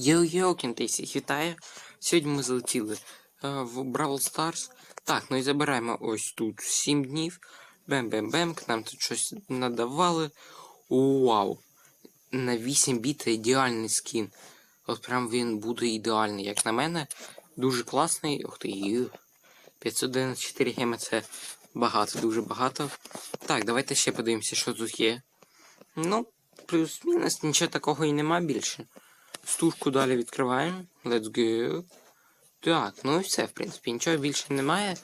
Йо-йо, кінтейсі, вітаю. Сьогодні ми залетіли е, в Бравл Старс. Так, ну і забираємо ось тут 7 днів. Бем-бем-бем, к нам тут щось надавали. Вау! На 8 біт ідеальний скін. От прям він буде ідеальний, як на мене. Дуже класний. Ух ти, 594 геми це багато, дуже багато. Так, давайте ще подивимося, що тут є. Ну, плюс-мінус, нічого такого і нема більше. Стужку далі відкриваємо. Let's go. Так, ну і все, в принципі, нічого більше немає.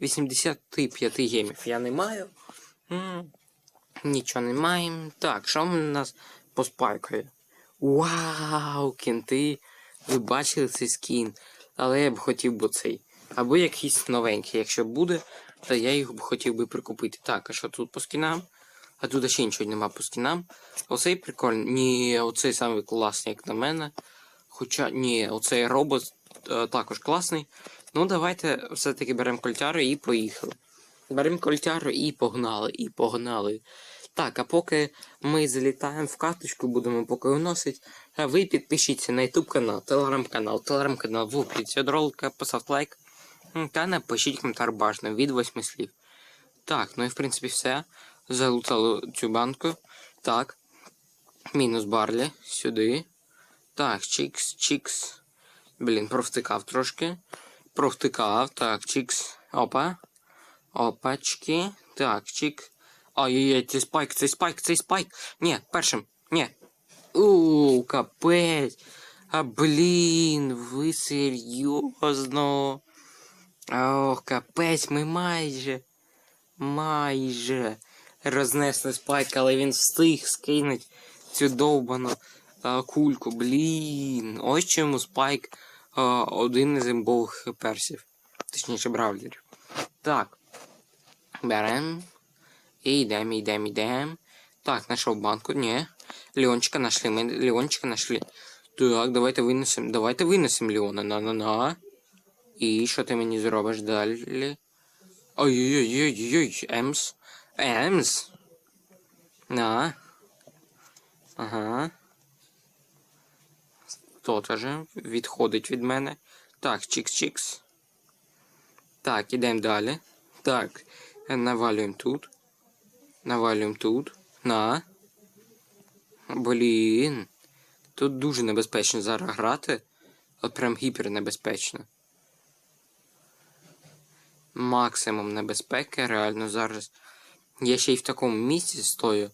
85 гемів я не маю. Нічого не маємо. Так, що в нас по спайкою? Вау, кінти! Ви бачили цей скін? Але я б хотів би цей. Або якийсь новенький. Якщо буде, то я їх б хотів би прикупити. Так, а що тут по скінам? А тут ще нічого нема по скінам. Оцей прикольний. Ні, оцей самий класний, як на мене. Хоча, ні, оцей робот е, також класний. Ну, давайте все-таки беремо кольтяру і поїхали. Беремо кольтяру і погнали, і погнали. Так, а поки ми залітаємо в карточку, будемо поки виносити. Ви підпишіться на YouTube канал, телеграм-канал, телеграм-канал в описі ролика, поставте лайк. Та напишіть коментар бажано від восьми слів. Так, ну і в принципі все. Залутали цю банку. Так. Мінус барлі. Сюди. Так, чікс, чікс. Блін, провтикав трошки. Провтикав. Так, чікс. Опа. Опачки. Так, чік. Ай-яй-яй, цей спайк, цей спайк, цей спайк. Ні, першим. Ні. Ууу, капець. А блін, ви серйозно. Ох, капець, ми майже. Майже рознесли спайк, але він встиг скинуть цю довбану а, кульку. Блін. Ось чому спайк а, один із імбових персів. Точніше, бравлерів. Так. Берем. І йдем, йдем, йдем. Так, знайшов банку. Ні. Леончика нашли. Ми Леончика нашли. Так, давайте винесемо. Давайте винесемо Леона. На-на-на. І що ти мені зробиш далі? Ой-ой-ой-ой-ой, Емс. Емс. На. Ага. То теж відходить від мене. Так, чікс-чікс. Так, ідемо далі. Так, навалюємо тут. Навалюємо тут. На. Блін. Тут дуже небезпечно зараз грати. От прям гіпернебезпечно. Максимум небезпеки, реально зараз. Я ще й в такому місці стою.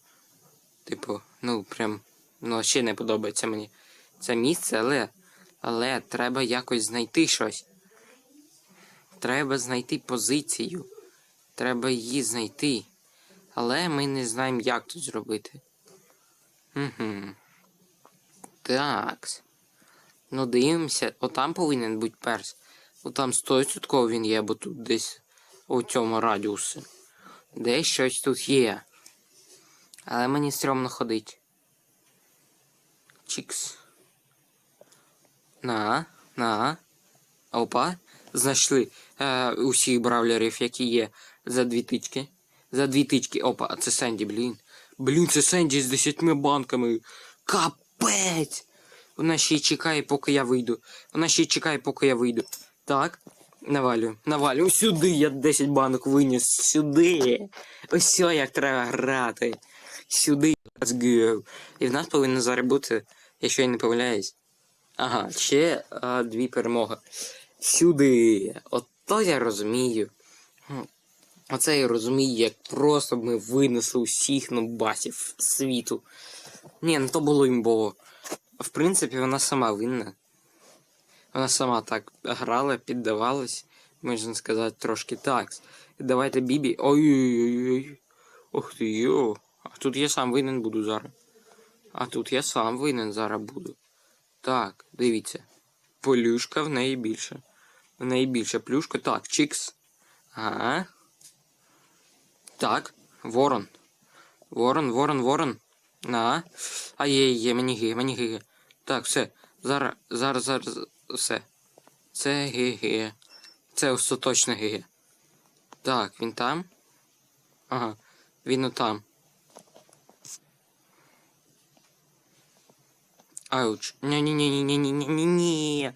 Типу, ну прям. Ну, ще не подобається мені це місце, але. Але треба якось знайти щось. Треба знайти позицію. Треба її знайти. Але ми не знаємо, як тут зробити. Угу. Так. Ну, дивимося. Отам повинен бути перс. Отам 100% він є, бо тут десь у цьому радіусі. Десь щось тут є. Але мені стрьомно ходить. Чікс. На, на. Опа. Знайшли е, усіх бравлерів, які є за дві тички. За дві тички. Опа, а це Сенді, блін. Блін, це Сенді з десятьми банками. Капець! Вона ще й чекає, поки я вийду. Вона ще й чекає, поки я вийду. Так. Навалю, навалю. Сюди я 10 банок виніс. Сюди. Ось як треба грати. Сюди. Let's go. І в нас повинно зараз бути, якщо я не помиляюсь. Ага, ще а, дві перемоги. Сюди. Ото я розумію. Оце я розумію, як просто ми винесли усіх нубасів світу. Ні, ну то було імбово. В принципі, вона сама винна. Вона сама так грала, піддавалась, можна сказати, трошки так. Давайте Бібі. Ой-ой-ой. Ох ти йо. А тут я сам винен буду зараз. А тут я сам винен зараз буду. Так, дивіться. Плюшка в неї більше. В неї більше плюшка. Так, чікс. Ага. Так, ворон. Ворон, ворон, ворон. На. А є, є, мені ги, мені ги. Так, все. Зараз, зараз, зараз, все. Це ГГ. Це остаточне ГГ. Так, він там. Ага, він отам. Ауч. Ні-ні-ні-ні-ні-ні-ні-ні.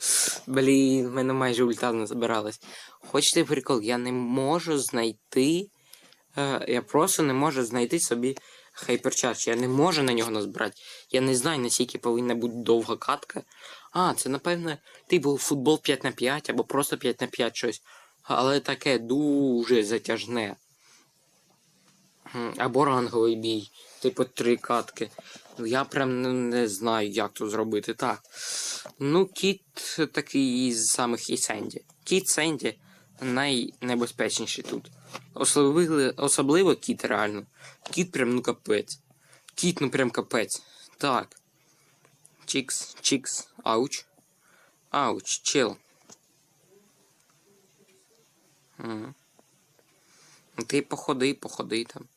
Блін, в мене майже ульта не забиралась. Хочете прикол? Я не можу знайти. Е, я просто не можу знайти собі хайперчардж. Я не можу на нього назбирати. Я не знаю, наскільки повинна бути довга катка. А, це напевне, типу футбол 5 на 5 або просто 5 на 5 щось. Але таке дуже затяжне. Або ранговий бій. Типу три катки. Я прям не, не знаю, як тут зробити. Так. Ну, кіт такий із самих і Сенді. Кіт Сенді найнебезпечніший тут. Особливо, особливо кіт реально. Кіт прям ну капець. Кіт ну прям капець. Так. Чікс, чікс, ауч. Ауч, чил. Угу. Ти походи, походи там.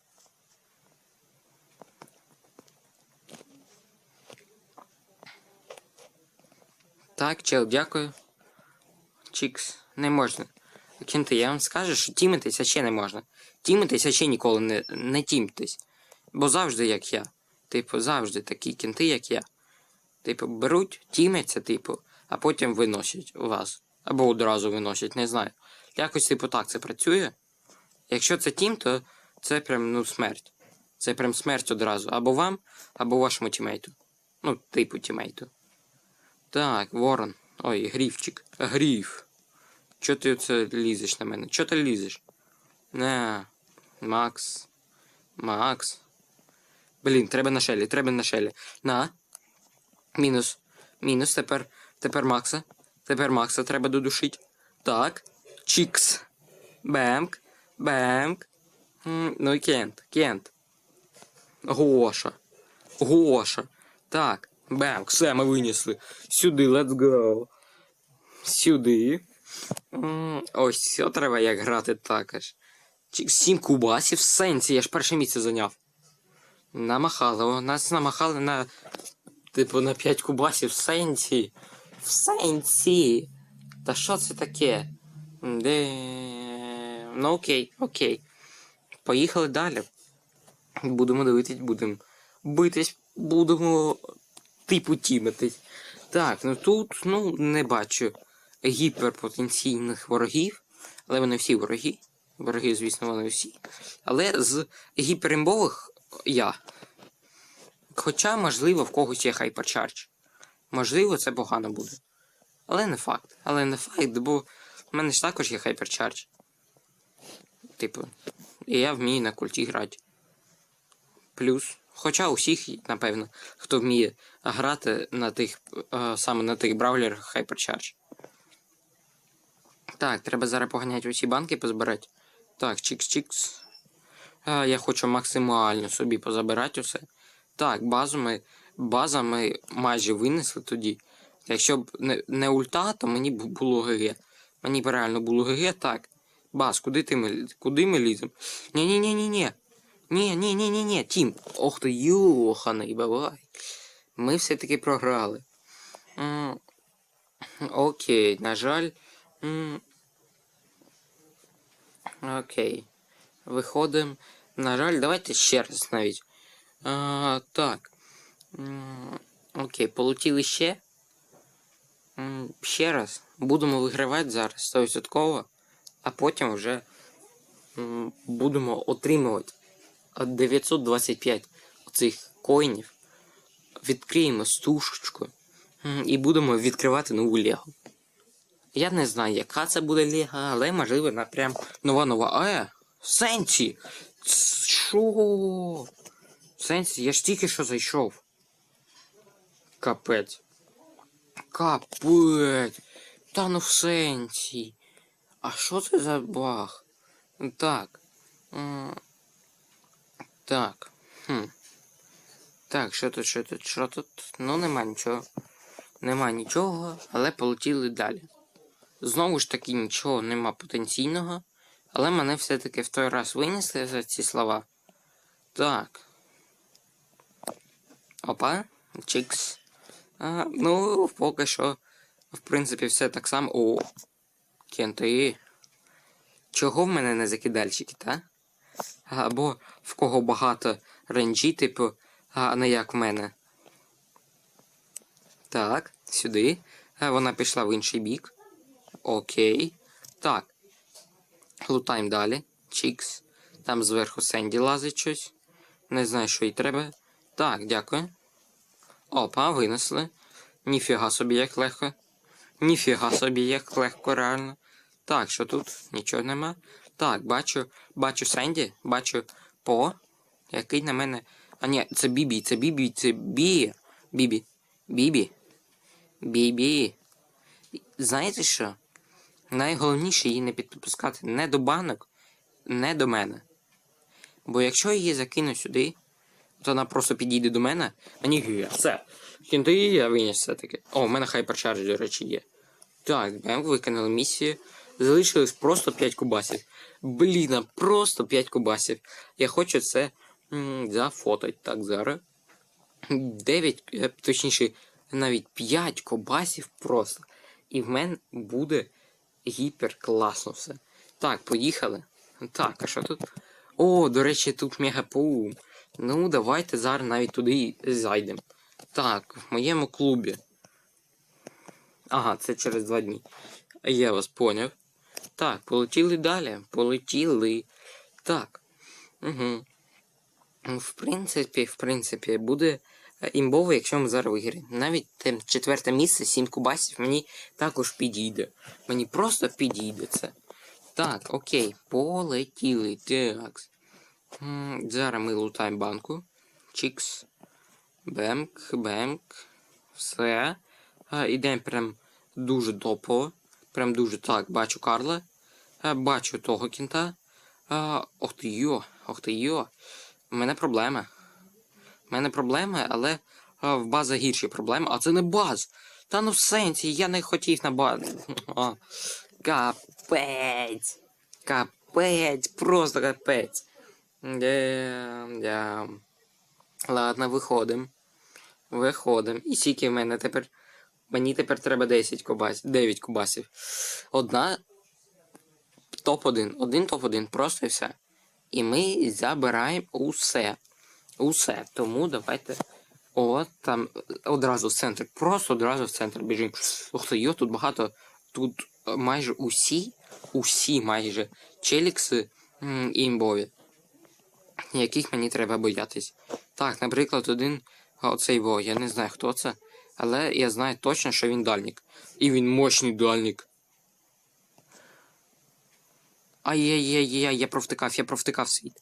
Так, чел, дякую. Чікс, не можна. Кінти, я вам скажу, що тімитися ще не можна. Тімитися ще ніколи не, не тімтесь. Бо завжди як я. Типу, завжди такі кінти, як я. Типу, беруть, тімяться, типу, а потім виносять вас. Або одразу виносять, не знаю. Якось, типу, так це працює. Якщо це тім, то це прям ну смерть. Це прям смерть одразу. Або вам, або вашому тімейту. Ну, типу тімейту. Так, ворон. Ой, гріфчик. Гріф. Чо ти це лізеш на мене? Чо ти лізеш? Не. Макс. Макс. Блін, треба на шелі, треба на шелі. На. Мінус. Мінус. Тепер. Тепер Макса. Тепер Макса треба додушить. Так. Чікс. Бемк. Бемк. Ну і Кент. Кент. Гоша. Гоша. Так. Бемк. Все, ми винесли. Сюди, let's go. Сюди. Ось, все треба як грати також. Сім кубасів в сенсі, я ж перше місце зайняв. Намахали, нас намахали на. Типу на 5 кубасів в сенсі. В сенсі. Та що це таке? Де. Ну окей, окей. Поїхали далі. Будемо дивитись, будемо битись, будемо типу тімитись. Так, ну тут, ну, не бачу гіперпотенційних ворогів, але вони всі вороги. Вороги, звісно, вони всі. Але з гіперімбових я. Хоча, можливо, в когось є хайперчардж. Можливо, це погано буде. Але не факт. Але не факт, бо в мене ж також є хайперчардж. Типу, і я вмію на культі грати. Плюс. Хоча у всіх, напевно, хто вміє грати на тих, е, саме на тих браулерах Hypercharge. Так, треба зараз поганяти усі банки позбирати. Так, чікс-чікс. Я хочу максимально собі позабирати усе. Так, базу ми, база ми майже винесли тоді. Якщо б не, не ульта, то мені б було ГГ. Мені б реально було ГГ, так. Баз, куди ти ми, куди ми ліземо? Ні-ні-ні-ні-ні. Ні, ні, ні, ні, ні, Тім. Ох ти, йоханий бабай. Ми все-таки програли. М, Окей, на жаль. М, Окей. Виходимо. На жаль, давайте ще раз навіть. А, так. Окей, полетіли ще. Ще раз. Будемо вигравати зараз 100%, а потім вже будемо отримувати 925 оцих коїнів. Відкриємо стушечку і будемо відкривати нову Лего. Я не знаю, яка це буде Лего, але можливо напрям нова нова. Е, Сенсі! Ц- Сенсі, я ж тільки що зайшов. Капець. Капець. Та ну в сенсі. А що це за баг? Так. Так. Хм. Так, що тут, що тут, що тут? Ну, нема нічого. Нема нічого, але полетіли далі. Знову ж таки, нічого нема потенційного. Але мене все-таки в той раз винесли за ці слова. Так. Опа, чикс. А, ну, поки що, в принципі, все так само. О, кенти. Чого в мене не закидальщики, та? Або в кого багато ренджі, типу, а не як в мене. Так, сюди. Вона пішла в інший бік. Окей. Так. Лутаємо далі. Чікс. Там зверху Сенді лазить щось. Не знаю, що їй треба. Так, дякую. Опа, винесли. Ніфіга собі як легко. Ніфіга собі як легко, реально. Так, що тут? Нічого нема. Так, бачу, бачу Сенді, бачу По, який на мене. А ні, це Бібі, це Бібі, це Бі. Бібі. Бібі. Бібі. Знаєте що? Найголовніше її не підпускати не до банок, не до мене. Бо якщо її закину сюди, то вона просто підійде до мене, а ні, все. Кінти я виніс все-таки. О, у мене хайперчардж, до речі, є. Так, виконали місію. Залишилось просто 5 кубасів. Блін, просто 5 кубасів. Я хочу це зафотати. Так, зараз. 9, е, точніше, навіть 5 кубасів просто. І в мене буде гіпер класно все. Так, поїхали. Так, а що тут? О, до речі, тут мегапум. Ну, давайте зараз навіть туди зайдемо. Так, в моєму клубі. Ага, це через два дні. Я вас поняв. Так, полетіли далі. Полетіли. Так. Угу. В принципі, в принципі, буде е, імбово, якщо ми зараз виграємо. Навіть те четверте місце, 7 кубасів, мені також підійде. Мені просто підійде це. Так, окей, полетіли. Так. Зараз ми лутаємо банку. Чікс. Бемк, бемк. Все. Ідемо прям дуже топово. Прям дуже так. Бачу Карла. Бачу того кінта. Ох ти йо, ох ти йо. У мене проблеми. У мене проблеми, але в база гірші проблеми. А це не баз. Та ну в сенсі, я не хотів на баз. Капець. Капець, просто капець. Дям, дям. Ладно, виходимо. Виходимо. І скільки в мене тепер. Мені тепер треба 10 кубасів. 9 кубасів. Одна. Топ-1. Один топ-1. Просто і все. І ми забираємо усе. Усе. Тому давайте. О, там одразу в центр. Просто одразу в центр біжимо. Ух ти, йо, тут багато. Тут майже усі, усі майже челікси імбові яких мені треба боятись. Так, наприклад, один оцей во, я не знаю хто це, але я знаю точно, що він дальник. І він мощний дальник. Ай-яй-яй-яй, я провтикав, я провтикав світ.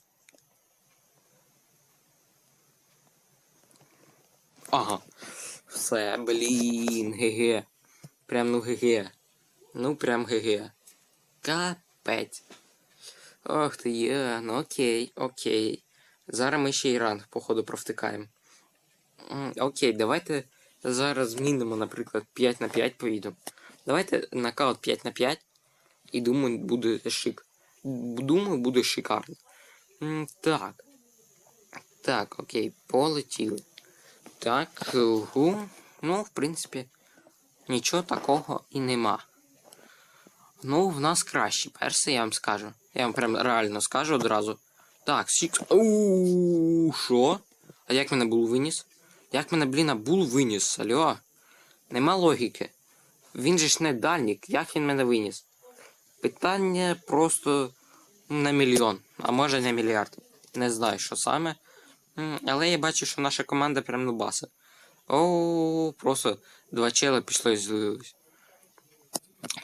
Ага. Все, блін, ге-ге. Прям ну ге-ге. Ну прям ге-ге. Капець. Ох ти є, ну окей, окей. Зараз ми ще й ранг, походу, провтикаємо. Окей, давайте зараз змінимо, наприклад, 5 на 5 поїдемо. Давайте нокаут 5 на 5. І думаю, буде шик. Думаю, буде шикарно. Так. Так, окей, полетіли. Так, угу. Ну, в принципі, нічого такого і нема. Ну, в нас кращі перси, я вам скажу. Я вам прям реально скажу одразу. Так, сікс. Ууу, що? А як мене бул виніс? Як мене, блін, бул виніс? Алло? Нема логіки. Він же ж не дальник. Як він мене виніс? Питання просто на мільйон, а може на мільярд. Не знаю, що саме. Але я бачу, що наша команда прям нубаса. О, просто два чела пішло і злились.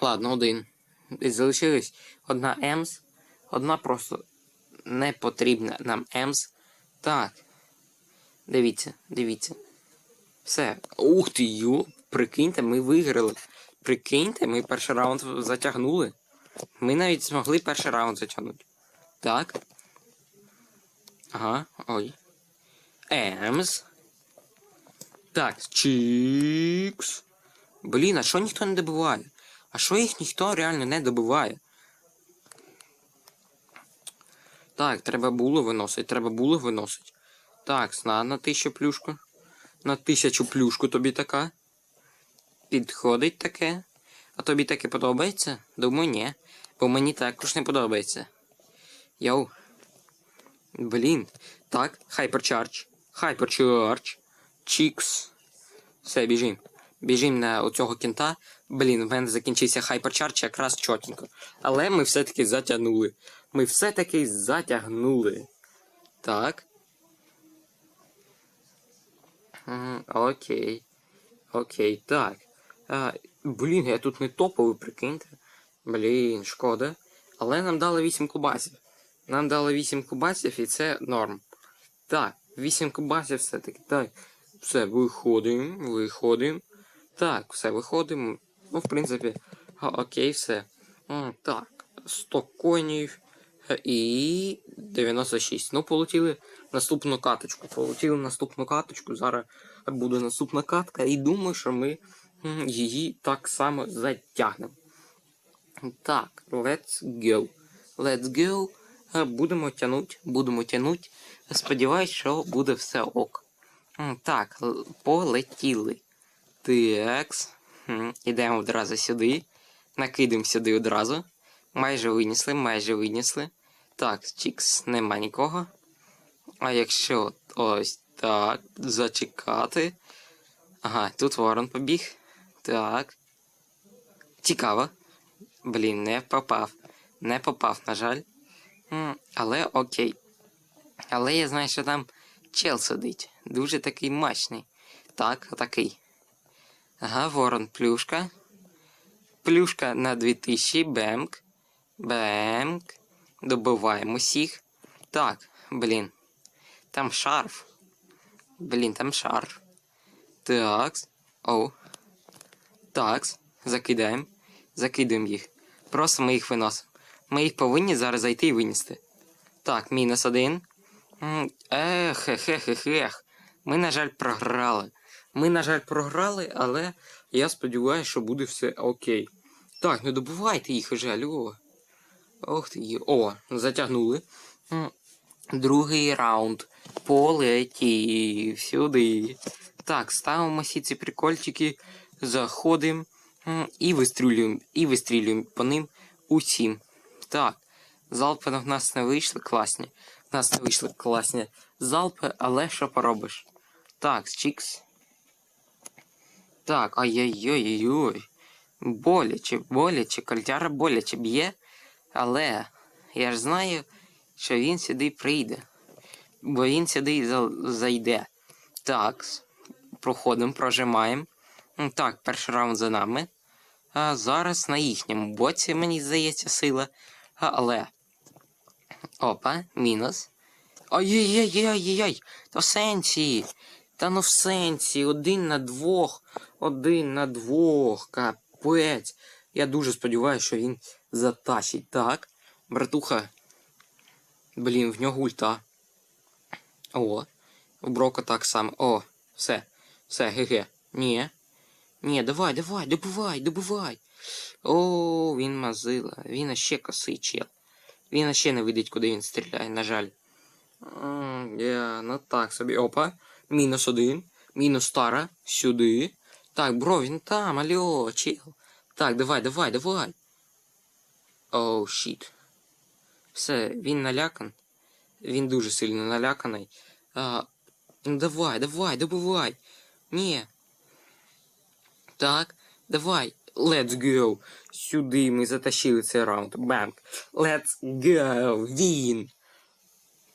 Ладно, один. І залишилась одна Емс, одна просто не потрібна нам Емс. Так. Дивіться, дивіться. Все. Ух ти, йо, прикиньте, ми виграли. Прикиньте, ми перший раунд затягнули. Ми навіть змогли перший раунд затягнути. Так. Ага, ой. Емс. Так, чікс. Блін, а що ніхто не добиває? А що їх ніхто реально не добиває? Так, треба було виносить, треба було виносить. Так, на, на тисячу плюшку. На тисячу плюшку тобі така. Підходить таке. А тобі таке подобається? Думаю, ні. Бо мені також не подобається. Йоу. Блін. Так, хайперчардж. Хайперчардж. Чікс. Все, біжим. Біжимо на оцього кінта. Блін, в мене закінчився хайперчарч якраз чотенько. Але ми все-таки затягнули. Ми все-таки затягнули. Так. Окей. Окей, так. А, блін, я тут не топовий, прикиньте. Блін, шкода. Але нам дали 8 кубасів. Нам дали 8 кубасів і це норм. Так, 8 кубасів все-таки. Так. Все, виходимо, виходимо. Так, все, виходимо. Ну, в принципі, окей, все. Так, 100 конів і 96. Ну, полетіли наступну каточку. Полетіли наступну каточку. Зараз буде наступна катка. І думаю, що ми її так само затягнемо. Так, let's go. Let's go. Е, Будемо тянуть, будемо тянуть. Сподіваюсь, що буде все ок. Так, полетіли. Такс. М, Ідемо одразу сюди. Накидаємо сюди одразу. Майже винесли, майже винесли. Так, чікс, нема нікого. А якщо ось так, зачекати. Ага, тут ворон побіг. Так. Цікаво. Блін, не попав. Не попав, на жаль. Але окей. Але я знаю, що там чел сидить. Дуже такий мощний. Так, отакий. Ага, ворон плюшка. Плюшка на 2000, бемк. Бемк. Добиваємо всіх. Так, блін. Там шарф. Блін, там шарф. Такс. Оу. Такс. Закидаємо. Закидаємо їх. Просто ми їх виносимо. Ми їх повинні зараз зайти і винести. Так, мінус один. Ех, ех, ех, ех, ех. Ми, на жаль, програли. Ми, на жаль, програли, але я сподіваюся, що буде все окей. Так, не добувайте їх уже, алло. Ох ти. О, затягнули. Другий раунд. Полетів сюди. Так, ставимо всі ці прикольчики, заходимо і вистрілюємо, і вистрілюємо по ним усім. Так, залпи в нас не вийшли класні. В нас не вийшли класні залпи, але що поробиш? Так, чікс. Так, ай-яй-яй-яй. Боляче, боляче, кольтяра боляче б'є. Але я ж знаю, що він сюди прийде. Бо він сюди зайде. Так, проходимо, прожимаємо. Так, перший раунд за нами. А зараз на їхньому боці, мені здається, сила. Але. Опа, мінус. Ай-яй-яй-яй-яй! Та в сенсі! Та ну в сенсі, один на двох, один на двох, капець. Я дуже сподіваюся, що він затащить. Так, братуха. Блін, в нього ульта. О, у Брока так само. О, все, все, ге-ге. Ні. Ні, давай, давай, добивай, добивай. О, він мазила. Він ще косий чел. Він ще не видить, куди він стріляє, на жаль. Я, ну так собі. Опа. Мінус один. Мінус стара. Сюди. Так, бро, він там, алло, чел. Так, давай, давай, давай. Оу, щіт. Все, він налякан. Він дуже сильно наляканий. А, ну давай, давай, добивай. Ні. Так, давай. Let's go. Сюди ми затащили цей раунд. Банк. Let's go. Він.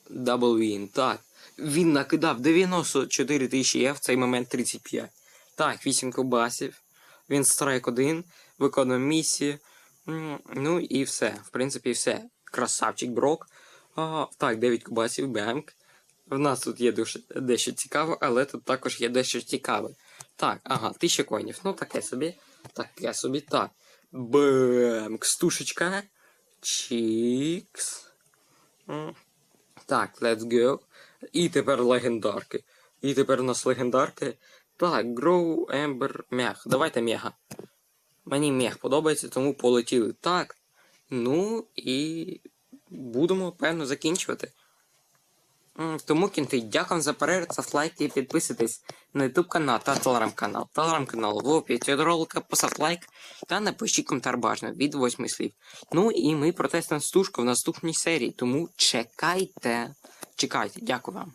Дабл він. Так. Він накидав 94 тисячі, я в цей момент 35. Так, 8 кубасів. Він страйк 1, виконує місію. Ну і все. В принципі, все. Красавчик Брок. А, так, 9 кубасів, бемк. В нас тут є дуже, дещо цікаве, але тут також є дещо цікаве. Так, ага, 1000 коїнів. Ну, таке собі. Таке собі, так. Бемк, стушечка. Чікс. Так, let's go. І тепер легендарки. І тепер у нас легендарки. Так, Grow Ember Мех. Давайте мега. Мені мех подобається, тому полетіли. Так. Ну і будемо, певно, закінчувати. Тому кінти, дякую за перегляд, ставте лайки і підписуйтесь на YouTube канал та телеграм-канал. Телеграм-канал в описі до ролика, поставте лайк та напишіть коментар бажано від восьми слів. Ну і ми протестуємо стужку в наступній серії, тому чекайте. Чекайте, дякую вам.